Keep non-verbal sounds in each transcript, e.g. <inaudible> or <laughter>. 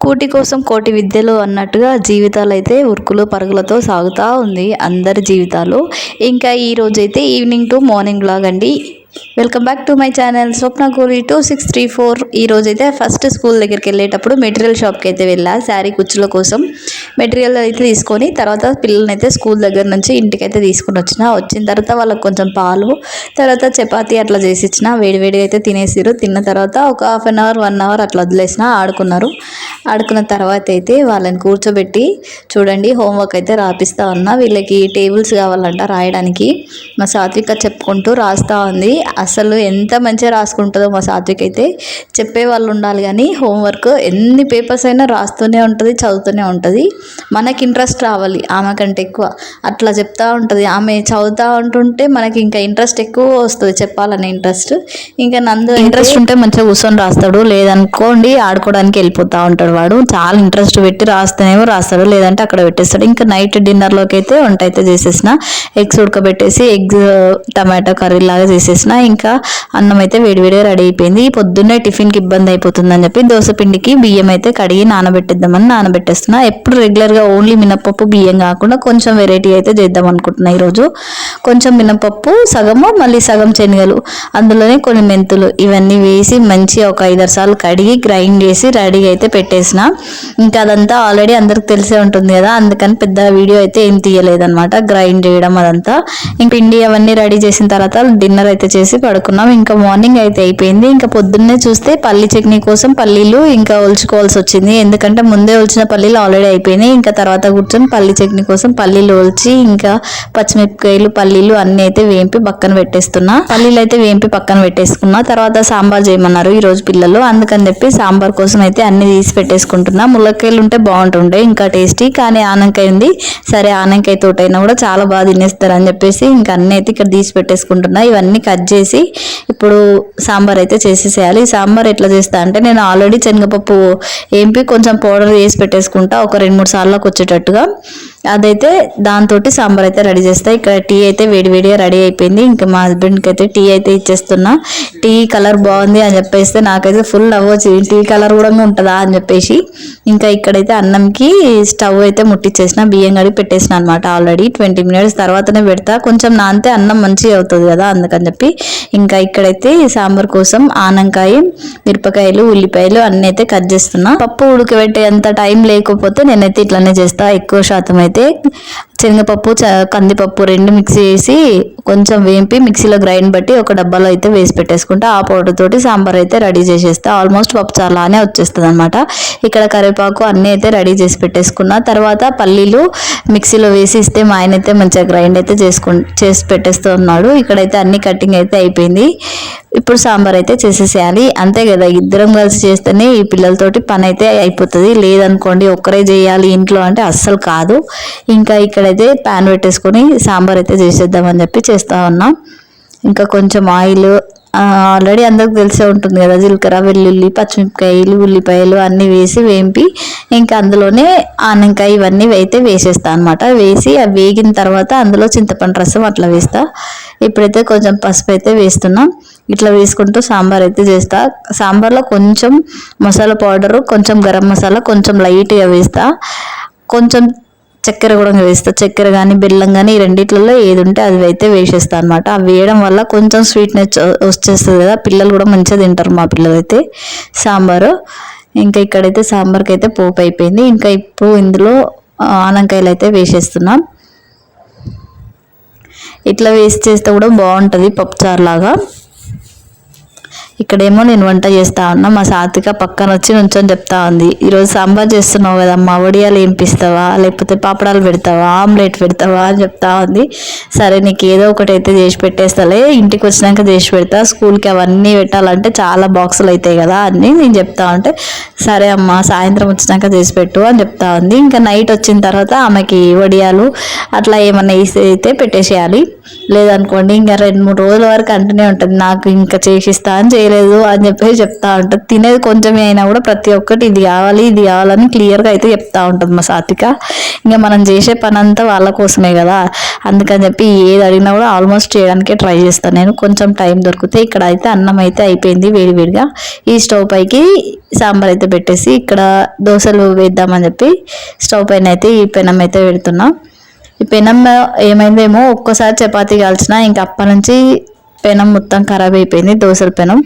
కూటి కోసం కోటి విద్యలు అన్నట్టుగా జీవితాలు అయితే ఉరుకులు పరుగులతో సాగుతూ ఉంది అందరి జీవితాలు. ఇంకా ఈరోజైతే ఈవినింగ్ టు మార్నింగ్ బ్లాగ్ అండి welcome back to my channel Swapna Gori two six three four ఈరోజు అయితే ఫస్ట్ స్కూల్ దగ్గరికి వెళ్ళేటప్పుడు మెటీరియల్ షాప్కి అయితే వెళ్ళా శారీ కుచ్చుల కోసం. మెటీరియల్ అయితే తీసుకొని తర్వాత పిల్లల్ని అయితే స్కూల్ దగ్గర నుంచి ఇంటికి అయితే తీసుకుని వచ్చిన. వచ్చిన తర్వాత వాళ్ళకి కొంచెం పాలు తర్వాత చపాతీ అట్లా చేసి ఇచ్చిన. వేడివేడిగా అయితే తినేసారు తిన్న తర్వాత ఒక half an hour one hour అట్లా వదిలేసిన ఆడుకున్నారు. ఆడుకున్న తర్వాత అయితే వాళ్ళని కూర్చోబెట్టి చూడండి హోంవర్క్ అయితే రాపిస్తా ఉన్నా వీళ్ళకి టేబుల్స్ కావాలంట రాయడానికి. మా సాత్విక చెప్పుకుంటూ రాస్తా ఉంది అసలు ఎంత మంచిగా రాసుకుంటుందో మా సాత్విక్ అయితే చెప్పే వాళ్ళు ఉండాలి కానీ హోంవర్క్ ఎన్ని పేపర్స్ అయినా రాస్తూనే ఉంటుంది చదువుతూనే ఉంటుంది. మనకి ఇంట్రెస్ట్ రావాలి ఆమె కంటే ఎక్కువ. అట్లా చెప్తా ఉంటుంది. ఆమె చదువుతూ ఉంటుంటే మనకి ఇంకా ఇంట్రెస్ట్ ఎక్కువ వస్తుంది చెప్పాలనే ఇంట్రెస్ట్ ఇంకా నందు ఇంట్రెస్ట్ ఉంటే మంచిగా కూర్చొని రాస్తాడు. లేదనుకోండి ఆడుకోవడానికి వెళ్ళిపోతూ ఉంటాడు వాడు. చాలా ఇంట్రెస్ట్ పెట్టి రాస్తేనేమో రాస్తాడు లేదంటే అక్కడ పెట్టేస్తాడు. ఇంకా నైట్ డిన్నర్లోకి అయితే వంట అయితే చేసేసిన. ఎగ్స్ ఉడకబెట్టేసి ఎగ్స్ టమాటో కర్రీ లాగా చేసేసిన. ఇంకా అన్నం అయితే వేడివేడిగా రెడీ అయిపోయింది. పొద్దున్నే టిఫిన్కి ఇబ్బంది అయిపోతుందని చెప్పి దోశ పిండికి బియ్యం అయితే కడిగి నానబెట్టిద్దామని నానబెట్టేస్తున్నా. ఎప్పుడు రెగ్యులర్గా ఓన్లీ మినపప్పు బియ్యం కాకుండా కొంచెం వెరైటీ అయితే చేద్దాం అనుకుంటున్నా ఈరోజు. కొంచెం మినపప్పు సగము మళ్ళీ సగం శనగలు. అందులోనే కొన్ని మెంతులు ఇవన్నీ వేసి మంచిగా ఒక ఐదారు సార్లు కడిగి గ్రైండ్ చేసి రెడీగా అయితే పెట్టేసిన. ఇంకా అదంతా ఆల్రెడీ అందరికి తెలిసే ఉంటుంది కదా అందుకని పెద్ద వీడియో అయితే ఏం తీయలేదన్నమాట. గ్రైండ్ చేయడం అదంతా. ఇంక పిండి అవన్నీ రెడీ చేసిన తర్వాత డిన్నర్ అయితే చేసి పడుకున్నాం. ఇంకా మార్నింగ్ అయితే అయిపోయింది. ఇంకా పొద్దున్నే చూస్తే పల్లి చట్నీ కోసం పల్లీలు ఇంకా ఒలుచుకోవాల్సి వచ్చింది. ఎందుకంటే ముందే ఒలిచిన పల్లీలు ఆల్రెడీ అయిపోయినాయి. ఇంకా తర్వాత కూర్చొని పల్లి చట్నీ కోసం పల్లీలు ఒలిచి ఇంకా పచ్చిమిరపకాయలు పల్లీలు అన్ని అయితే వేంపి పక్కన పెట్టేస్తున్నా. పల్లీలు అయితే వేంపి పక్కన పెట్టేసుకున్నా. తర్వాత సాంబార్ చేయమన్నారు ఈ రోజు పిల్లలు. అందుకని చెప్పి సాంబార్ కోసం అయితే అన్ని తీసి పెట్టేసుకుంటున్నా. ములక్కాయలు ఉంటే బాగుంటుండే ఇంకా టేస్టీ. కానీ ఆనంకాయ ఉంది. సరే ఆనంకాయ తోటైనా కూడా చాలా బాగా తినేస్తారు అని చెప్పేసి ఇంకా అన్ని అయితే ఇక్కడ తీసి పెట్టేసుకుంటున్నా. ఇవన్నీ కట్ చేసి ఇప్పుడు సాంబార్ అయితే చేసేసేయాలి. ఈ సాంబార్ ఎట్లా చేస్తా అంటే నేను ఆల్రెడీ శనగపప్పు ఏంపి కొంచెం పౌడర్ వేసి పెట్టేసుకుంటా ఒక రెండు మూడు సార్లకు వచ్చేటట్టుగా. అదైతే దాంతో సాంబార్ అయితే రెడీ చేస్తా. ఇక్కడ టీ అయితే వేడివేడిగా రెడీ అయిపోయింది. ఇంకా మా హస్బెండ్కి అయితే టీ అయితే ఇచ్చేస్తున్నా. టీ కలర్ బాగుంది అని చెప్పేస్తే నాకైతే ఫుల్ నవ్వచ్చు టీ కలర్ కూడా ఉంటుందా అని చెప్పేసి. ఇంకా ఇక్కడైతే అన్నంకి స్టవ్ అయితే ముట్టించేసిన బియ్యం కడిగి పెట్టేసిన అనమాట ఆల్రెడీ. ట్వంటీ మినిట్స్ తర్వాతనే పెడతా. కొంచెం నానితే అన్నం మంచిగా అవుతుంది కదా అందుకని చెప్పి ఇంకా ఇక్కడైతే సాంబార్ కోసం ఆనంకాయ మిరపకాయలు ఉల్లిపాయలు అన్నీ అయితే కట్ చేస్తున్నా. పప్పు ఉడకబెట్టే అంత టైం లేకపోతే నేనైతే ఇట్లానే చేస్తా. ఎక్కువ శాతం అయితే శనగపప్పు చ కందిపప్పు రెండు మిక్సీ చేసి కొంచెం వేంపి మిక్సీలో గ్రైండ్ బట్టి ఒక డబ్బాలో అయితే వేసి పెట్టేసుకుంటా. ఆ పౌడర్ తోటి సాంబార్ అయితే రెడీ చేసేస్తా. ఆల్మోస్ట్ పప్పు చాలానే వచ్చేస్తుంది అనమాట ఇక్కడ కరివేపాకు అన్నీ అయితే రెడీ చేసి పెట్టేసుకున్నా. తర్వాత పల్లీలు మిక్సీలో వేసి ఇస్తే మా ఆయన అయితే మంచిగా గ్రైండ్ అయితే చేసుకు చేసి పెట్టేస్తూ ఉన్నాడు ఇక్కడైతే అన్ని కటింగ్ అయితే అయిపోయింది. ఇప్పుడు సాంబార్ అయితే చేసేసేయాలి. అంతే కదా ఇద్దరం కలిసి చేస్తేనే ఈ పిల్లలతోటి పని అయితే అయిపోతుంది. లేదనుకోండి ఒక్కరే చేయాలి ఇంట్లో అంటే అస్సలు కాదు. ఇంకా ఇక్కడైతే ప్యాన్ పెట్టేసుకొని సాంబార్ అయితే చేసేద్దామని చెప్పి చేస్తా ఉన్నాం. ఇంకా కొంచెం ఆయిల్ ఆల్రెడీ అందరికి తెలిసే ఉంటుంది కదా జీలకర్ర వెల్లుల్లి పచ్చిమిరపకాయలు ఉల్లిపాయలు అన్నీ వేసి వేంపి ఇంకా అందులోనే ఆనంకాయ ఇవన్నీ అయితే వేసేస్తా అనమాట వేసి అవి వేగిన తర్వాత అందులో చింతపండు రసం అట్లా వేస్తా. ఇప్పుడైతే కొంచెం పసుపు అయితే వేస్తున్నాం. ఇట్లా వేసుకుంటూ సాంబార్ అయితే చేస్తా. సాంబార్లో కొంచెం మసాలా పౌడరు కొంచెం గరం మసాలా కొంచెం లైట్గా వేస్తా. కొంచెం చక్కెర కూడా వేస్తా. చక్కెర కానీ బెల్లం కానీ ఈ రెండిట్లలో ఏది ఉంటే అది అయితే వేసేస్తా అనమాట అవి వేయడం వల్ల కొంచెం స్వీట్నెస్ వచ్చేస్తుంది కదా. పిల్లలు కూడా మంచిగా తింటారు మా పిల్లలు అయితే సాంబారు. ఇంకా ఇక్కడైతే సాంబార్కి అయితే పోపు అయిపోయింది. ఇంకా ఇప్పుడు ఇందులో ఆనంకాయలు అయితే వేసేస్తున్నాం. ఇట్లా వేస్ట్ చేస్తే కూడా బాగుంటుంది పప్పుచారు లాగా ఇక్కడేమో నేను వంట చేస్తా ఉన్నా మా సాత్విక పక్కన వచ్చి నుంచొని చెప్తా ఉంది. ఈరోజు సాంబార్ చేస్తున్నావు కదమ్మా వడియాలు ఏంపిస్తావా లేకపోతే పాపడాలు పెడతావా ఆమ్లెట్ పెడతావా అని చెప్తా ఉంది. సరే నీకు ఏదో ఒకటి అయితే చేసి పెట్టేస్తాలే ఇంటికి వచ్చినాక చేసి పెడతా స్కూల్కి అవన్నీ పెట్టాలంటే చాలా బాక్సులు అవుతాయి కదా అని నేను చెప్తా ఉంటే సరే అమ్మా సాయంత్రం వచ్చినాక చేసి పెట్టు అని చెప్తా ఉంది. ఇంకా నైట్ వచ్చిన తర్వాత ఆమెకి వడియాలు అట్లా ఏమన్నా వేసి అయితే పెట్టేసేయాలి. లేదనుకోండి ఇంకా రెండు మూడు రోజుల వరకు అంటూనే ఉంటుంది నాకు ఇంకా చేసిస్తా అని చేయలేదు. చేయలేదు అని చెప్పేసి చెప్తా ఉంటుంది. తినేది కొంచెమే అయినా కూడా ప్రతి ఒక్కటి ఇది కావాలి ఇది కావాలని క్లియర్గా అయితే చెప్తా ఉంటుంది మా సాత్విక. ఇంకా మనం చేసే పని అంతా వాళ్ళ కోసమే కదా. అందుకని చెప్పి ఏది అడిగినా కూడా ఆల్మోస్ట్ చేయడానికే ట్రై చేస్తాను నేను కొంచెం టైం దొరికితే ఇక్కడ అయితే అన్నం అయితే అయిపోయింది వేడివేడిగా ఈ స్టవ్ పైకి సాంబార్ అయితే పెట్టేసి ఇక్కడ దోశలు వేద్దామని చెప్పి స్టవ్ పైన అయితే ఈ పెనం అయితే పెడుతున్నా. ఈ పెనం ఏమైందేమో ఒక్కసారి చపాతీ కాల్చిన ఇంకా అప్పటి నుంచి పెనం మొత్తం ఖరాబ్ అయిపోయింది దోశల పెనం.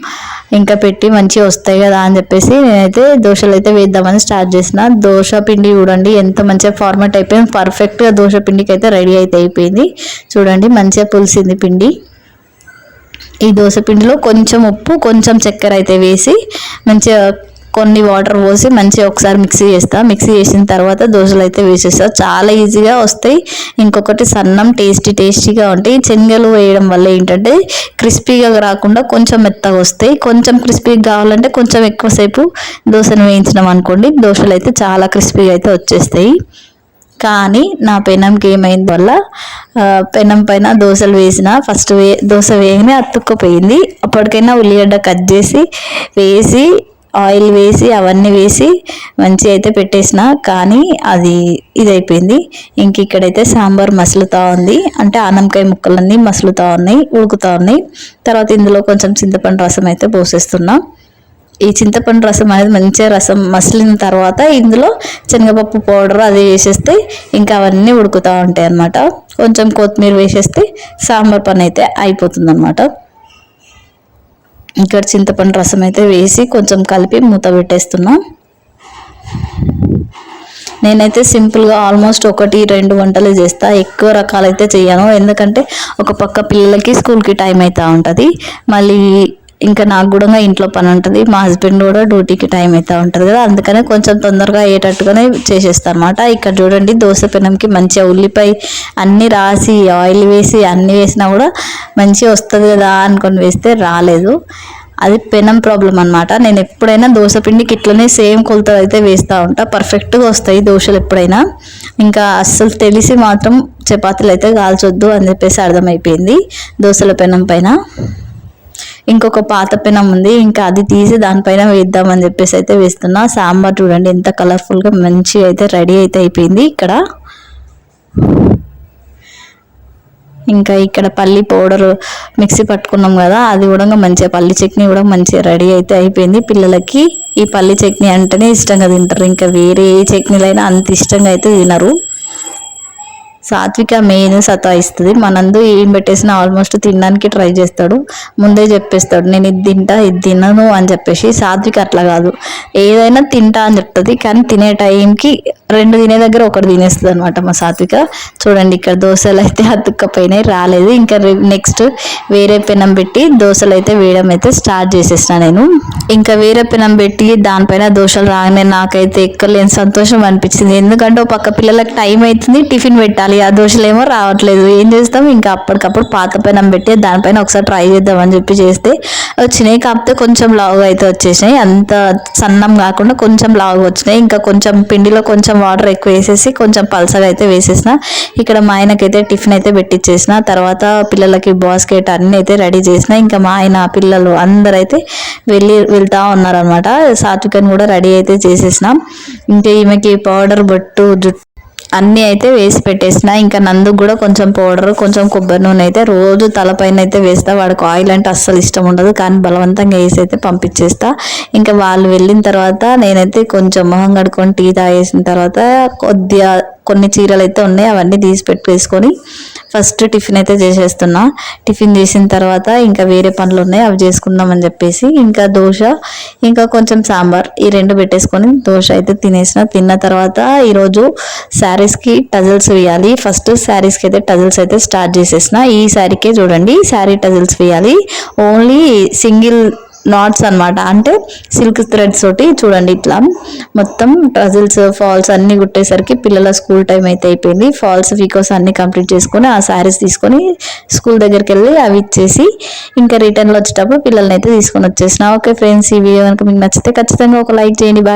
ఇంకా పెట్టి మంచిగా వస్తాయి కదా అని చెప్పేసి నేనైతే దోశలు అయితే వేద్దామని స్టార్ట్ చేసిన. దోశ పిండి చూడండి ఎంత మంచిగా ఫార్మాట్ అయిపోయింది. పర్ఫెక్ట్గా దోశ పిండికి అయితే రెడీ అయితే అయిపోయింది. చూడండి మంచిగా పులిసింది పిండి. ఈ దోశ పిండిలో కొంచెం ఉప్పు కొంచెం చక్కెర అయితే వేసి మంచిగా కొన్ని వాటర్ పోసి మంచిగా ఒకసారి మిక్సీ చేస్తా. మిక్సీ చేసిన తర్వాత దోశలు అయితే వేసేస్తా. చాలా ఈజీగా వస్తాయి. ఇంకొకటి సన్నం టేస్టీ టేస్టీగా ఉంటాయి. శనగలు వేయడం వల్ల ఏంటంటే క్రిస్పీగా రాకుండా కొంచెం మెత్తగా వస్తాయి. కొంచెం క్రిస్పీగా కావాలంటే కొంచెం ఎక్కువసేపు దోశను వేయించినాం అనుకోండి దోశలు అయితే చాలా క్రిస్పీగా అయితే వచ్చేస్తాయి. కానీ నా పెనంకి ఏమైంది వల్ల పెనం పైన దోశలు వేసిన ఫస్ట్ వే దోశ వేయగానే అతుక్కుపోయింది. అప్పటికైనా ఉల్లిగడ్డ కట్ చేసి వేసి ఆయిల్ వేసి అవన్నీ వేసి మంచిగా అయితే పెట్టేసిన. కానీ అది ఇదైపోయింది. ఇంక ఇక్కడైతే సాంబార్ మసులుతూ ఉంది. అంటే ఆనంకాయ ముక్కలన్నీ మసులుతూ ఉన్నాయి ఉడుకుతూ ఉన్నాయి. తర్వాత ఇందులో కొంచెం చింతపండు రసం అయితే పోసేస్తున్నాం. ఈ చింతపండు రసం అనేది మంచిగా రసం మసిలిన తర్వాత ఇందులో శనగపప్పు పౌడర్ అది వేసేస్తే ఇంకా అవన్నీ ఉడుకుతూ ఉంటాయి అన్నమాట కొంచెం కొత్తిమీర వేసేస్తే సాంబార్ పని అయితే అయిపోతుంది అన్నమాట ఇక్కడ చింతపండు రసం అయితే వేసి కొంచెం కలిపి మూత పెట్టేస్తున్నా. నేనైతే సింపుల్గా ఆల్మోస్ట్ ఒకటి రెండు వంటలు చేస్తా. ఎక్కువ రకాలైతే చేయను ఎందుకంటే ఒక పక్క పిల్లలకి స్కూల్కి టైం అవుతూ ఉంటుంది. మళ్ళీ ఇంకా నాకు కూడా ఇంట్లో పని ఉంటుంది. మా హస్బెండ్ కూడా డ్యూటీకి టైం అవుతూ ఉంటుంది కదా. అందుకనే కొంచెం తొందరగా అయ్యేటట్టుగానే చేసేస్తాను అనమాట ఇక్కడ చూడండి దోశ పెనంకి మంచిగా ఉల్లిపాయ అన్నీ రాసి ఆయిల్ వేసి అన్నీ వేసినా కూడా మంచిగా వస్తుంది కదా అనుకొని వేస్తే రాలేదు. అది పెనం ప్రాబ్లం అనమాట నేను ఎప్పుడైనా దోశ పిండికి ఇట్లనే సేమ్ కొలత అయితే వేస్తూ ఉంటా. పర్ఫెక్ట్గా వస్తాయి దోశలు ఎప్పుడైనా. ఇంకా అస్సలు తెలిసి మాత్రం చపాతీలు అయితే కాల్చొద్దు అని చెప్పేసి అర్థమైపోయింది దోశల పెనం పైన. ఇంకొక పాత పెనం ఉంది ఇంకా అది తీసి దానిపైన వేద్దామని చెప్పేసి అయితే వేస్తున్నా. సాంబార్ చూడండి ఎంత కలర్ఫుల్గా మంచిగా అయితే రెడీ అయితే అయిపోయింది ఇక్కడ. ఇంకా ఇక్కడ పల్లి పౌడర్ మిక్సీ పట్టుకున్నాం కదా అది కూడా మంచిగా పల్లి చట్నీ కూడా మంచిగా రెడీ అయితే అయిపోయింది పిల్లలకి. ఈ పల్లి చట్నీ అంటేనే ఇష్టంగా తింటారు ఇంకా వేరే ఏ చట్నీలైనా అంత ఇష్టంగా అయితే తినరు. సాత్విక మెయిన్ సతాయిస్తుంది మనందు ఏం పెట్టేసినా ఆల్మోస్ట్ తినడానికి ట్రై చేస్తాడు. ముందే చెప్పేస్తాడు నేను ఇది తింటా ఇది తినను అని చెప్పేసి సాత్విక అట్లా కాదు. ఏదైనా తింటా అని చెప్తుంది. కానీ తినే టైంకి రెండు తినే దగ్గర ఒకటి తినేస్తుంది అనమాట మా సాత్విక. చూడండి ఇక్కడ దోశలు అయితే <laughs> అతుక్కపోయినాయి రాలేదు. ఇంకా నెక్స్ట్ వేరే పెనం పెట్టి దోశలు అయితే వేయడం అయితే స్టార్ట్ చేసేసిన నేను. ఇంకా వేరే పెనం పెట్టి దానిపైన దోశలు రాగానే నాకైతే ఎక్కలేని సంతోషం అనిపించింది. ఎందుకంటే ఒక పక్క పిల్లలకి టైం అవుతుంది టిఫిన్ పెట్టాలి. ఆ దోశలు ఏమో రావట్లేదు. ఏం చేస్తాం? ఇంకా అప్పటికప్పుడు పాత పెనం పెట్టి దానిపైన ఒకసారి ట్రై చేద్దాం అని చెప్పి చేస్తే వచ్చినాయి. కాకపోతే కొంచెం లావుగా అయితే వచ్చేసినాయి. అంత సన్నం కాకుండా కొంచెం లావుగా వచ్చినాయి. ఇంకా కొంచెం పిండిలో కొంచెం కొంచెం వాటర్ ఎక్కువ వేసేసి కొంచెం పల్సగా అయితే వేసేసిన. ఇక్కడ మా ఆయనకైతే టిఫిన్ అయితే పెట్టించేసిన తర్వాత పిల్లలకి బాస్కెట్ అన్నీ అయితే రెడీ చేసిన. ఇంకా మా ఆయన పిల్లలు అందరైతే అయితే వెళ్ళి వెళ్తా ఉన్నారనమాట సాత్వికని కూడా రెడీ అయితే చేసేసిన. ఇంకా ఈమెకి పౌడర్ బొట్టు జుట్టు అన్నీ అయితే వేసి పెట్టేసిన. ఇంకా నందు కూడా కొంచెం పౌడర్ కొంచెం కొబ్బరి నూనె అయితే రోజు తలపైన అయితే వేస్తా. వాడికి ఆయిల్ అంటే అస్సలు ఇష్టం ఉండదు. కానీ బలవంతంగా వేసి అయితే పంపించేస్తా. ఇంకా వాళ్ళు వెళ్ళిన తర్వాత నేనైతే కొంచెం మొహం కడుకొని టీ తాగేసిన తర్వాత కొద్దిగా కొన్ని చీరలు అయితే ఉన్నాయి. అవన్నీ తీసి పెట్టేసుకొని ఫస్ట్ టిఫిన్ అయితే చేసేస్తున్నా. టిఫిన్ చేసిన తర్వాత ఇంకా వేరే పనులు ఉన్నాయి. అవి చేసుకుందామని చెప్పేసి ఇంకా దోశ ఇంకా కొంచెం సాంబార్ ఈ రెండు పెట్టేసుకొని దోశ అయితే తినేసిన. తిన్న తర్వాత ఈరోజు శారీస్కి టజల్స్ వేయాలి. ఫస్ట్ శారీస్కి అయితే టజల్స్ అయితే స్టార్ట్ చేసేసిన. ఈ శారీకే చూడండి శారీ టజల్స్ వేయాలి. ఓన్లీ సింగిల్ నాట్స్ అనమాట అంటే సిల్క్ థ్రెడ్స్ తోటి చూడండి ఇట్లా. మొత్తం ట్రజిల్స్ ఫాల్స్ అన్ని కుట్టేసరికి పిల్లల స్కూల్ టైం అయితే అయిపోయింది. ఫాల్స్ ఫీకోస్ అన్ని కంప్లీట్ చేసుకొని ఆ శారీస్ తీసుకొని స్కూల్ దగ్గరికి వెళ్ళి అవి ఇచ్చేసి ఇంకా రిటర్న్లో వచ్చేటప్పుడు పిల్లల్ని అయితే తీసుకొని వచ్చేసిన. ఓకే ఫ్రెండ్స్ ఈ వీడియో కనుక మీకు నచ్చితే ఖచ్చితంగా ఒక లైక్ చేయండి. బాయ్.